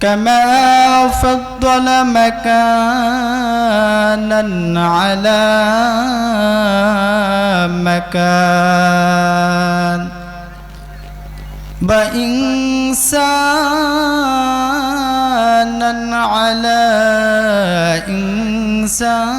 كما فضل مكانا على مكان وإنسانا على إنسان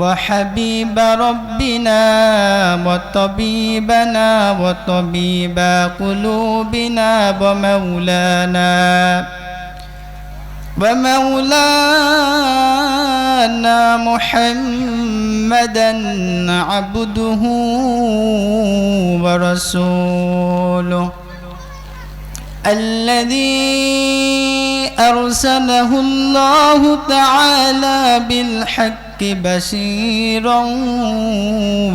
وحبيب ربنا وطبيبنا وطبيب قلوبنا ومولانا ومولانا محمدا عبده ورسوله الذي أرسله الله تعالى بالحق بشيرا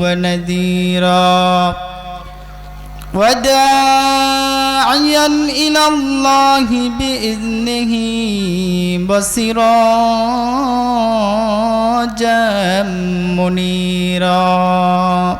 ونذيرا. وداعيا إلى الله بإذنه وسراجا منيرا.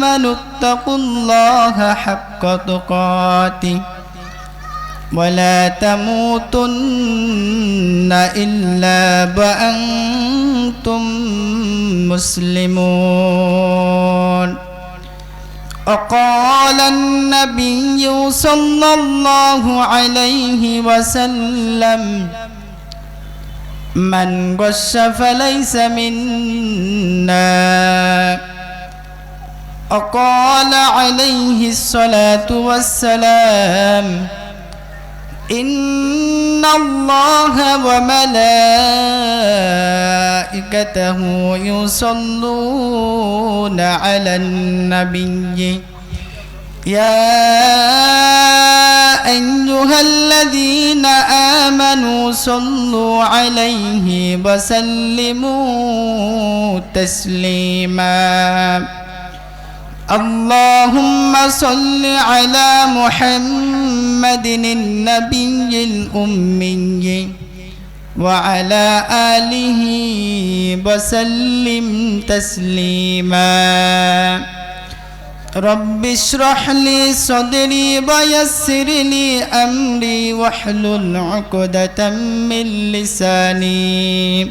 آمنوا اتقوا الله حق تقاته ولا تموتن إلا وأنتم مسلمون وقال النبي صلى الله عليه وسلم من غش فليس منا وقال عليه الصلاة والسلام إن الله وملائكته يصلون على النبي. يا أيها الذين آمنوا صلوا عليه وسلموا تسليما. اللهم صل على محمد النبي الأمي وعلى آله وسلم تسليما. رب اشرح لي صدري ويسر لي أمري واحلل عقدة من لساني.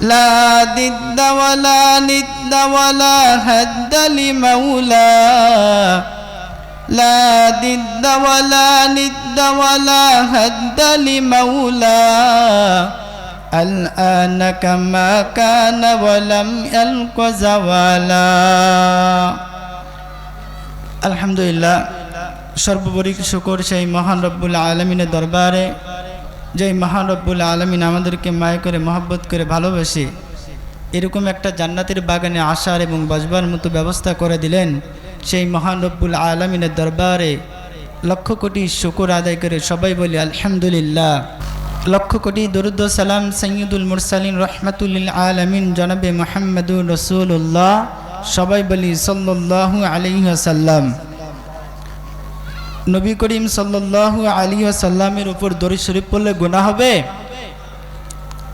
لا ضد ولا ند ولا هد لمولا لا ضد ولا ند ولا هد لمولا الآن كما كان ولم يلق زوالا الحمد لله সর্বোপরি শুকর সেই মহান রব্বুল আলমিনের দরবারে যেই মহান রব্বুল আলমিন আমাদেরকে মায় করে, মহব্বত করে ভালোবেসে এরকম একটা জান্নাতের বাগানে আসার এবং বসবার মতো ব্যবস্থা করে দিলেন, সেই মহান রব্বুল আলমিনের দরবারে লক্ষ কোটি শুকর আদায় করে সবাই বলি, আলহামদুলিল্লাহ। লক্ষ কোটি দরুদ্দ সালাম সৈয়দুল মুরসালিন রহমতুল্লিল আলমিন জনাবে মোহাম্মদুর রসুল্লাহ সবাই বলি সাল্লাহ আলিহাসাল্লাম নবী করিম সাল্লাল্লাহু আলী সাল্লামের উপর দরি শরীফ পড়লে গুণা হবে?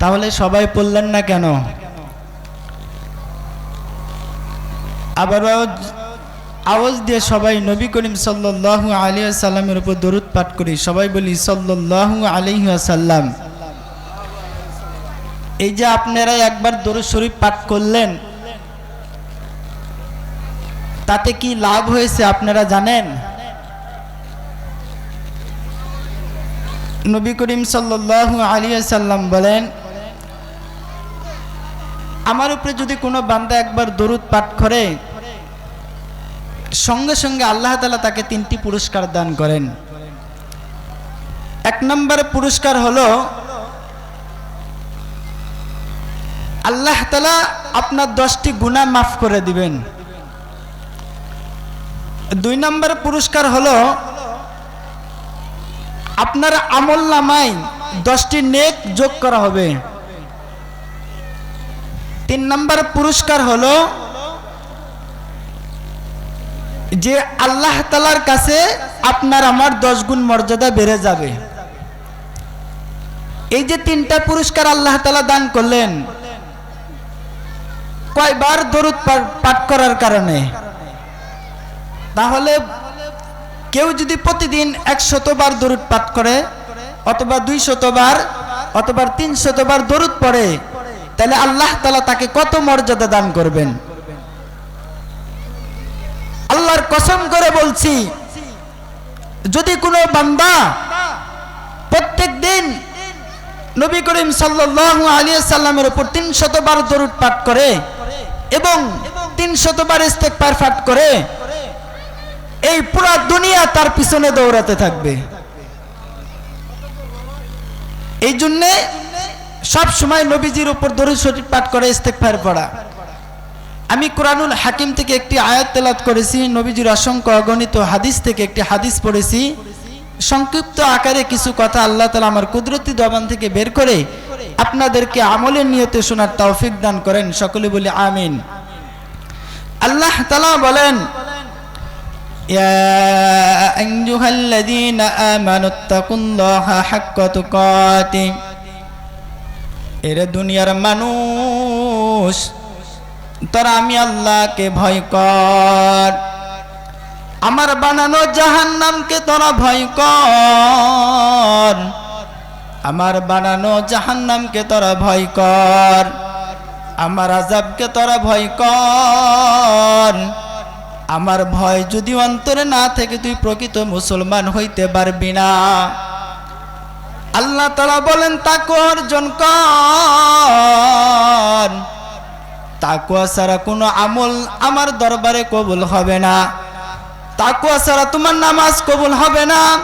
তাহলে সবাই পড়লেন না কেন? আবারও আওয়াজ দিয়ে সবাই নবী করিম সাল্লাল্লাহু আলী সাল্লামের উপর দরুদ পাঠ করি। সবাই বলি সাল্লাল্লাহু আলী সাল্লাম এই যে আপনারা একবার দরুদ শরীফ পাঠ করলেন, তাতে কি লাভ হয়েছে আপনারা জানেন? নবী করিম সাল্লাল্লাহু আলিয়া সাল্লাম বলেন, আমার উপরে যদি কোনো বান্দা একবার দরুদ পাঠ করে, সঙ্গে সঙ্গে আল্লাহ তালা তাকে তিনটি পুরস্কার দান করেন। এক নম্বর পুরস্কার হলো, আল্লাহ তালা আপনার দশটি গুণা মাফ করে দিবেন। দুই নম্বর পুরস্কার হলো আপনার আমল নামায় দশটি নেক যোগ করা হবে। তিন নম্বর পুরস্কার হলো যে আল্লাহ তালার কাছে আপনার আমার দশ গুণ মর্যাদা বেড়ে যাবে। এই যে তিনটা পুরস্কার আল্লাহ তালা দান করলেন, কয়বার দরুদ পাঠ করার কারণে। তাহলে কেউ যদি প্রতিদিন একশতবার দরুদ পাঠ করে, অথবা দুই শতবার অথবা তিন শতবার দরুদ পড়ে, তাহলে আল্লাহ তালা তাকে কত মর্যাদা দান করবেন? আল্লাহর কসম করে বলছি, যদি কোনো বান্দা প্রত্যেক দিন নবী করিম সাল্লাহ আলিয়া সাল্লামের উপর তিন শতবার দরুদ পাঠ করে এবং তিন শতবার ইস্তেক পাঠ করে এই পুরা দুনিয়া তার পিছনে দৌড়াতে থাকবে। এই জন্যে সব সময় নবীজির উপর দরুদ শরীফ পাঠ করে ইস্তেকফার পড়া। আমি কোরআনুল হাকিম থেকে একটি আয়াত তেলাত করেছি, নবীজির অসংখ্য অগণিত হাদিস থেকে একটি হাদিস পড়েছি। সংক্ষিপ্ত আকারে কিছু কথা আল্লাহ তালা আমার কুদরতি দবান থেকে বের করে আপনাদেরকে আমলের নিয়তে শোনার তৌফিক দান করেন। সকলে বলি আমিন। আল্লাহ তালা বলেন يا أيها الذين آمنوا اتقوا الله حق تقاته এরে দুনিয়ার মানুষ তোরা আমি আল্লাহকে ভয় কর আমার বানানো জাহান নামকে তোরা ভয় কর আমার বানানো জাহান নামকে তোরা ভয় কর আমার আজাবকে তোরা ভয় কর আমার ভয় যদি অন্তরে না থেকে তুই প্রকৃত মুসলমান হইতে পারবি না। আল্লাহ তালা বলেন তাকে অর্জন কর। তাকুয়া ছাড়া কোনো আমল আমার দরবারে কবুল হবে না। তাকুয়া ছাড়া তোমার নামাজ কবুল হবে না।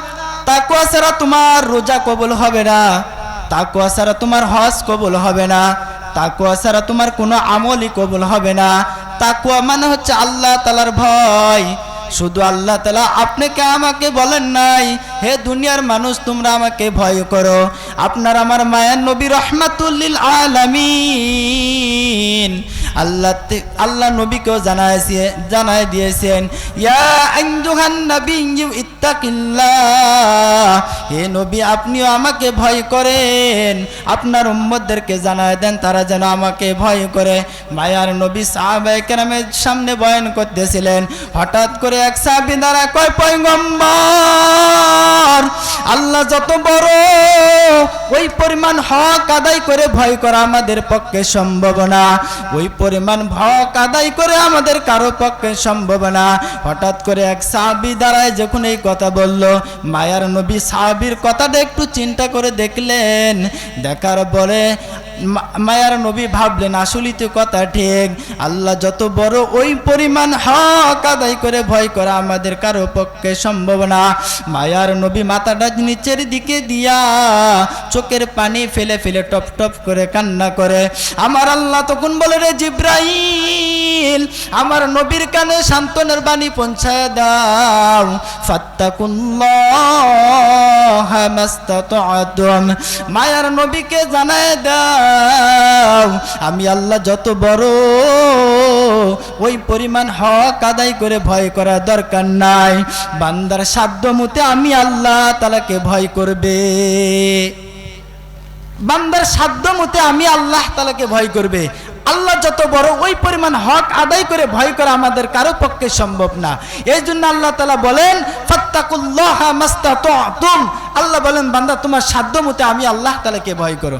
তাকুয়া ছাড়া তোমার রোজা কবুল হবে না। তাকুয়া ছাড়া তোমার হজ কবুল হবে না। তাকুয়া ছাড়া তোমার কোনো আমলই কবুল হবে না। তাকুয়া মানে হচ্ছে আল্লাহ তালার ভয়। শুধু আল্লাহ তালা আপনাকে আমাকে বলেন নাই? হে দুনিয়ার মানুষ, তোমরা আমাকে ভয় করো। আপনার আমার মায়ের নবী রহমাতুল্লিল আলামিন। আল্লাহ আল্লাহ নবীকেও জানাইছে জানাই দিয়েছেন, ইয়া আইয়ুহান নাবিয়্যু ইত্তাকিল্লাহ, হে নবী, আপনিও আমাকে ভয় করেন। আপনার উম্মতদেরকে জানায় দেন, তারা যেন আমাকে ভয় করে। মায়ার নবী সাহাবায়ে কেরামের সামনে বয়ান করতেছিলেন, হঠাৎ করে এক সাহাবী দ্বারা কয় পয়গম্বর, আল্লাহ যত বড়, ওই পরিমাণ হক আদায় করে ভয় করা আমাদের পক্ষে সম্ভব না। ওই পরিমাণ ভক আদায় করে আমাদের কারও পক্ষে সম্ভব না। হঠাৎ করে এক সাহাবি দাঁড়ায় যখন এই কথা বলল, মায়ার নবী সাহাবির কথাটা একটু চিন্তা করে দেখলেন। দেখার পরে মায়ার নবী ভাবলেন, আসলেই তো কথা ঠিক। আল্লাহ যত বড় ওই পরিমাণ হক আদায় করে ভয় করা আমাদের কারও পক্ষে সম্ভব না। মায়ার নবী মাথাটা নিচের দিকে দিয়া চোখের পানি ফেলে ফেলে টপ টপ করে কান্না করে। আমার আল্লাহ তখন বলে, রে জিব্রাইল, আমার নবীর কানে সান্ত্বনের বাণী পৌঁছায় দাও। ফাত্তাকুল্লাহ মায়ার নবীকে জানায় দাও আমি আল্লাহ যত বড়, ওই পরিমাণ হক আদায় করে ভয় করা দরকার নাই। বান্দার সাধ্য মতে আমি আল্লাহ তালাকে ভয় করবে। বান্দার সাধ্য মতে আমি আল্লাহ তালাকে ভয় করবে। আল্লাহ যত বড়, ওই পরিমাণ হক আদায় করে ভয় করা আমাদের কারও পক্ষে সম্ভব না। এই জন্য আল্লাহ তালা বলেন আল্লাহ বলেন, বান্দা, তোমার সাধ্য মতে আমি আল্লাহ তালাকে ভয় করো।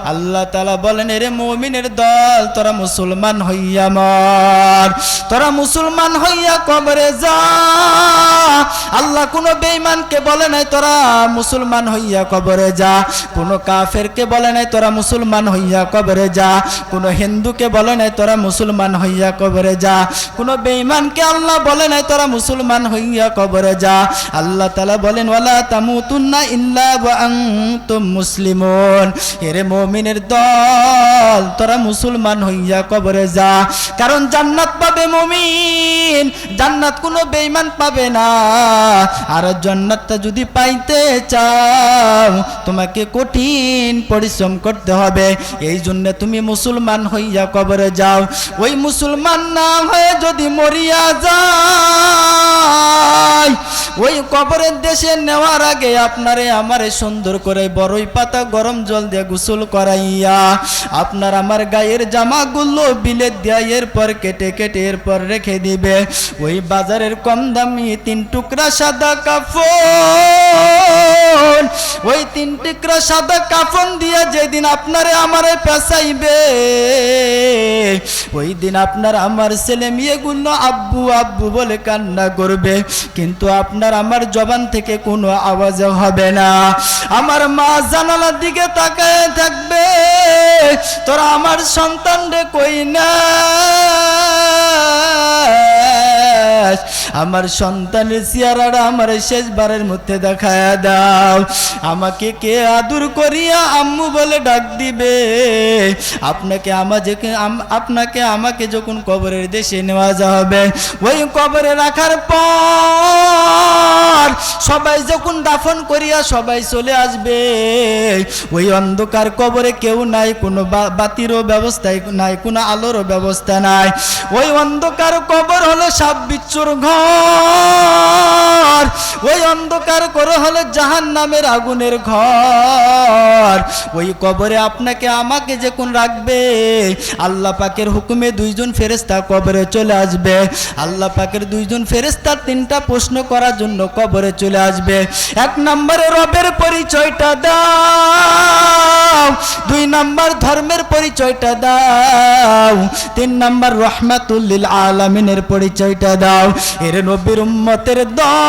আল্লাহ তালা বলেন, এরে মুমিনের দল, তোরা মুসলমান হইয়া মর। তোরা মুসলমান হইয়া কবরে যা। আল্লাহ কোন বেইমানকে বলে নাই, তোরা মুসলমান হইয়া কবরে যা। কোন কাফেরকে বলে নাই, তোরা মুসলমান হইয়া কবরে যা। কোন হিন্দুকে বলে নাই, তোরা মুসলমান হইয়া কবরে যা। কোন বেঈমানকে আল্লাহ বলে নাই, তোরা মুসলমান হইয়া কবরে যা। আল্লাহ তালা বলেন, ওয়ালা তামুতুন্না ইল্লা ওয়া আনতুম মুসলিমুন। এরে মুমিনের দল, তোরা মুসলমান হইয়া কবরে যা। কারণ জান্নাত পাবে মুমিন, জান্নাত কোনো বেঈমান পাবে না। আর জান্নাতটা যদি পাইতে চাও, তোমাকে কঠিন পরিশ্রম করতে হবে। এই জন্য তুমি মুসলমান হইয়া কবরে যাও। ওই মুসলমান না হয়ে যদি মরিয়া যায়, ওই কবরের দেশে নেওয়ার আগে আপনারে আমারে সুন্দর করে বড়ই পাতা গরম জল দিয়ে গোসল করাইয়া আপনার আমার গায়ের জামাগুলো বিলে দিয়া এরপর কেটে কেটে এরপর রেখে দিবে। ওই বাজারের কম দামি তিন টুকরা সাদা কাফন ওই তিন টুকরা সাদা কাফন দিয়ে যেদিন আপনারে আমারে পেঁচাইবে, ওই দিন আপনার আমার ছেলে মেয়েগুলো আব্বু আব্বু বলে কান্না করবে। কিন্তু আপনার আমার জবান থেকে কোনো আওয়াজ হবে না। আমার মা জানালার দিকে তাকায় থাকবে, তোরা আমার সন্তান রে কই না? আমার সন্তানের চেহারাটা আমার শেষবারের মধ্যে দেখায় দাও। আমাকে কে আদর করিয়া আম্মু বলে ডাক দিবে? আপনাকে আমাকে আপনাকে আমাকে যখন কবরের দেশে নেওয়া যাবে, ওই কবরে রাখার পর সবাই যখন দাফন করিয়া সবাই চলে আসবে, ওই অন্ধকার কবরে কেউ নাই, কোনো বাতিরও ব্যবস্থা নাই, কোনো আলোরও ব্যবস্থা নাই। ওই অন্ধকার কবর হলো সাপ বিচ্ছুর ঘর। ওই অন্ধকার করে হলো জাহান নামের আগুনের ঘর। ওই কবরে আপনাকে, আমাকে যখন রাখবে, আল্লাহ পাকের হুকুমে দুইজন ফেরেস্তা কবরে চলে আসবে। আল্লাহ পাকের দুইজন ফেরেস্তা তিনটা প্রশ্ন করার জন্য কবরে চলে আসবে। এক নম্বরে রবের পরিচয়টা দাও। দুই নম্বর ধর্মের পরিচয়টা দাও। তিন নাম্বার রহমাতুল্লিল আলামিনের পরিচয়টা দাও। এর নবীর উম্মতের দল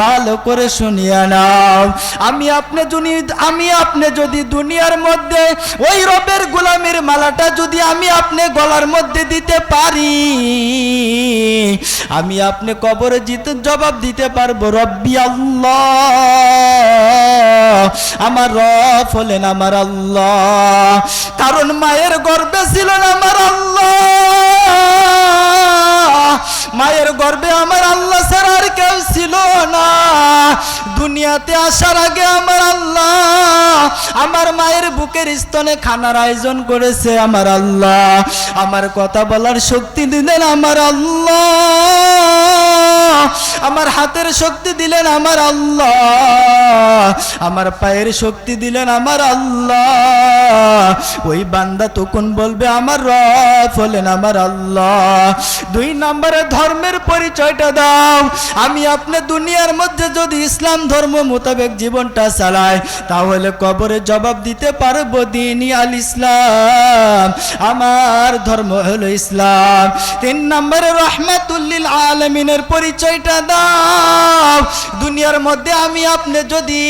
ভালো করে শুনিয়ে নাও। আমি আপনি যদি, আমি আপনি যদি দুনিয়ার মধ্যে ওই রবের গোলামের মালাটা যদি আমি আপনি গলার মধ্যে দিতে পারি, আমি আপনি কবরে জিতে জবাব দিতে পারব, রব্বি আল্লাহ। আমার রব হলেন আমার আল্লাহ। কারণ মায়ের গর্বে ছিলেন আমার আল্লাহ। মায়ের গর্বে আমার আল্লাহ ছাড়া আর কেউ ছিল না। দুনিয়াতে আসার আগে আমার আল্লাহ, আমার মায়ের বুকের স্তনে খানার আয়োজন করেছে আমার আল্লাহ। আমার কথা বলার শক্তি দিলেন আমার আল্লাহ। আমার হাতের শক্তি দিলেন আমার আল্লাহ। আমার পায়ের শক্তি দিলেন আমার আল্লাহ। ওই বান্দা তখন বলবে, আমার রফ হলেন আমার আল্লাহ। দুই নম্বরে ধর্মের পরিচয়টা দাও। আমি আপনি দুনিয়ার মধ্যে যদি ইসলাম ধর্ম মোতাবেক জীবনটা চালাই, তাহলে কবরে জবাব দিতে পারব দিনই আল ইসলাম। আমার ধর্ম হলো ইসলাম। তিন নম্বরে রহমাতুল্লিল আলমিনের পরিচয়টা দাও। দুনিয়ার মধ্যে আমি আপনি যদি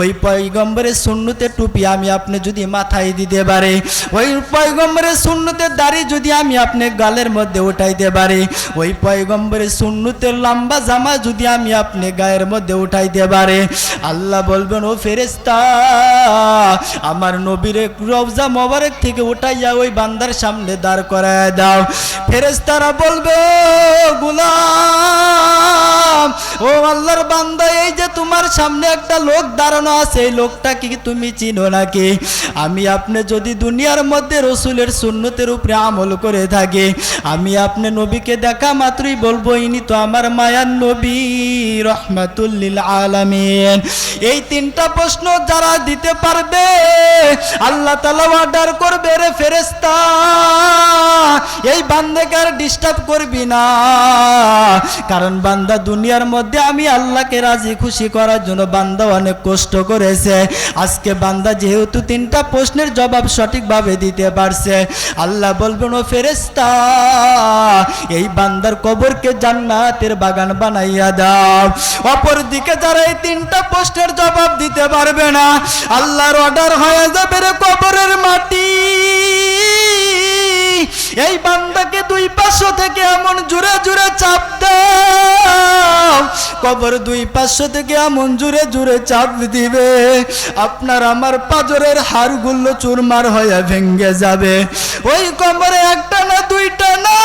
ওই পয়গম্বরের শূন্যতে টুপি আমি আপনি যদি মাথায় দিতে পারে, ওই পয়গম্বরের শূন্যতে দাড়ি যদি আমি আপনি গালের মধ্যে উঠাইতে পারি ওই পয়গম্বরের শূন্যতের লম্বা জামা যদি আমি আপনি গায়ের মধ্যে উঠাইতে পারে আল্লাহ বলবেন, ও ফেরেস্তা আমার নবীর রওজা মোবারক থেকে উঠাইয়া ওই বান্দার সামনে দাঁড় করায় দাও। ফেরেস্তারা বলবে, গুলাম, ও আল্লাহর বান্দা, এই যে তোমার সামনে একটা লোক দাঁড়ানো আছে, এই লোকটা কি তুমি চিনো নাকি? আমি আপনি যদি দুনিয়ার মধ্যে রসুলের সুন্নতের উপরে আমল করে থাকি, আমি আপনি নবীকে দেখা মাত্রই বলব, ইনি তো আমার মায়ার নবী, রহমাতুল্লিল আলামিন। এই তিনটা প্রশ্ন যারা দিতে পারবে, আল্লাহ তালা অর্ডার করবে রে ফেরেস্তা এই বান্দাকে ডিস্টার্ব করবি না। কারণ বান্দা দুনিয়ার মধ্যে আমি আল্লাহকে রাজি খুশি করার জন্য বান্দা অনেক কষ্ট করেছে। আজকে বান্দা যেহেতু তিনটা প্রশ্নের জবাব সঠিকভাবে দিতে পারছে, আল্লাহ বলবেন, ও ফেরেস্তা এই বান্দার কবরকে জান্নাতের বাগান বানাইয়া দাও। অপর দিকে যারা এই তিনটা প্রশ্নের জবাব দিতে পারবে না, আল্লাহর অর্ডার হয়ে যাবে রে কবরের মাটি। এই বান্দাকে দুই পাশ থেকে এমন জুড়ে জুড়ে চাপ দাও। কবর দুই পাঁচশো থেকে এমন জুড়ে জুড়ে চাপ দিবে। আপনার আমার পাজরের হাড়গুলো চুরমার হয়ে ভেঙ্গে যাবে। ওই কবরে একটা না দুইটা না,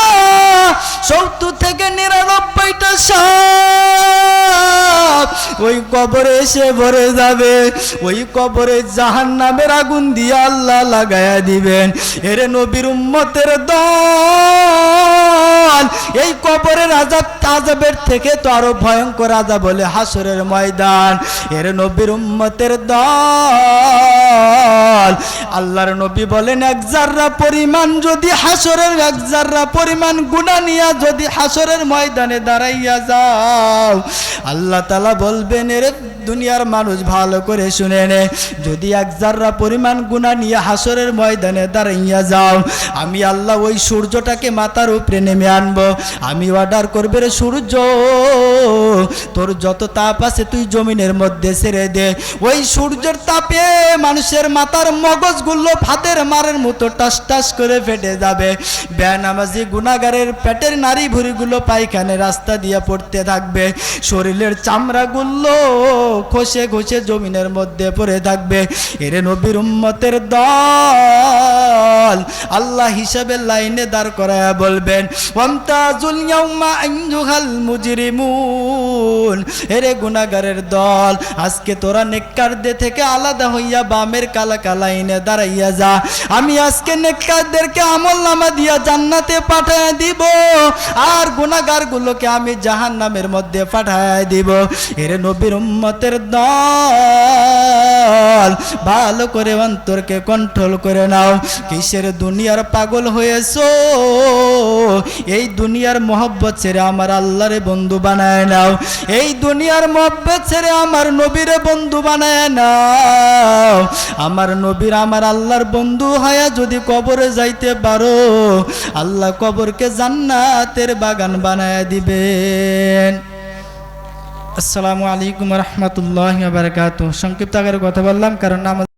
সত্তর থেকে নিরানব্বইটা সাপ ওই কবরে এসে ভরে যাবে। ওই কবরে জাহান নামের আগুন দিয়ে আল্লাহ লাগায়া দিবেন। এরে নবীর উম্মতের দল, এই কবরের আজাব আজাবের থেকে তো আরও ভয়ঙ্কর আজাব বলে হাসরের ময়দান। এর নবীর উম্মতের দল আল্লাহর নবী বলেন, এক জাররা পরিমাণ যদি হাসরের এক জাররা পরিমাণ গুণা নিয়া যদি হাসরের ময়দানে দাঁড়াইয়া যাও। আল্লাহ তালা বলবেন, এর দুনিয়ার মানুষ ভালো করে শুনে নে, যদি এক জাররা পরিমাণ গুণা নিয়ে হাসরের ময়দানে দাঁড়াইয়া যাও, আমি আল্লাহ ওই সূর্যটাকে মাথার উপরে নেমে আনব, আমি অর্ডার করবে রে সূর্য, তোর যত তাপ আছে তুই জমিনের মধ্যে ছেড়ে দে। ওই সূর্যের তাপে মানুষের মাথার মগজগুলো ফাদের মারের মতো টাস টাস করে ফেটে যাবে। বেনামাজি গুণাগারের পেটের নারী ভুড়িগুলো পায়খানে রাস্তা দিয়ে পড়তে থাকবে। শরীরের চামড়াগুলো খসে খসে জমিনের মধ্যে পড়ে থাকবে। এরে নবীর উম্মতের দল আল্লাহ হিসাবের লাইনে দাঁড় করায়া বলবেন ওয়ামতাজুল ইয়াউমা আইয়ুহাল মুজরিমুন। এরে গুনাহগারের দল, আজকে তোরা নেককারদের থেকে আলাদা হইয়া বামের কালা কালাইনে দাঁড়াইয়া যা। আমি আজকে নেককারদেরকে আমল নামা দিয়া জান্নাতে পাঠায় দিব। আর গুণাগারগুলোকে গুলোকে আমি জাহান্নামের মধ্যে পাঠায় দিব। এর নবীর উম্মতের দল। ভালো করে অন্তরকে কন্ট্রোল করে নাও। কিসের দুনিয়ার পাগল হয়েছ? এই দুনিয়ার মহব্বত ছেড়ে আমার আল্লাহরে বন্ধু বানায় নাও। এই দুনিয়ার মহব্বত ছেড়ে আমার নবীরে বন্ধু বানায় নাও। আমার নবীর আমার আল্লাহর বন্ধু হয়া যদি কবরে যাইতে পারো, আল্লাহ কবরকে জান্নাতের বাগান বানায় দিবেন। আসসালামু আলাইকুম রহমতুল্লাহ বারকাত সংক্ষিপ্ত আকারে কথা বললাম কারণ নামাজ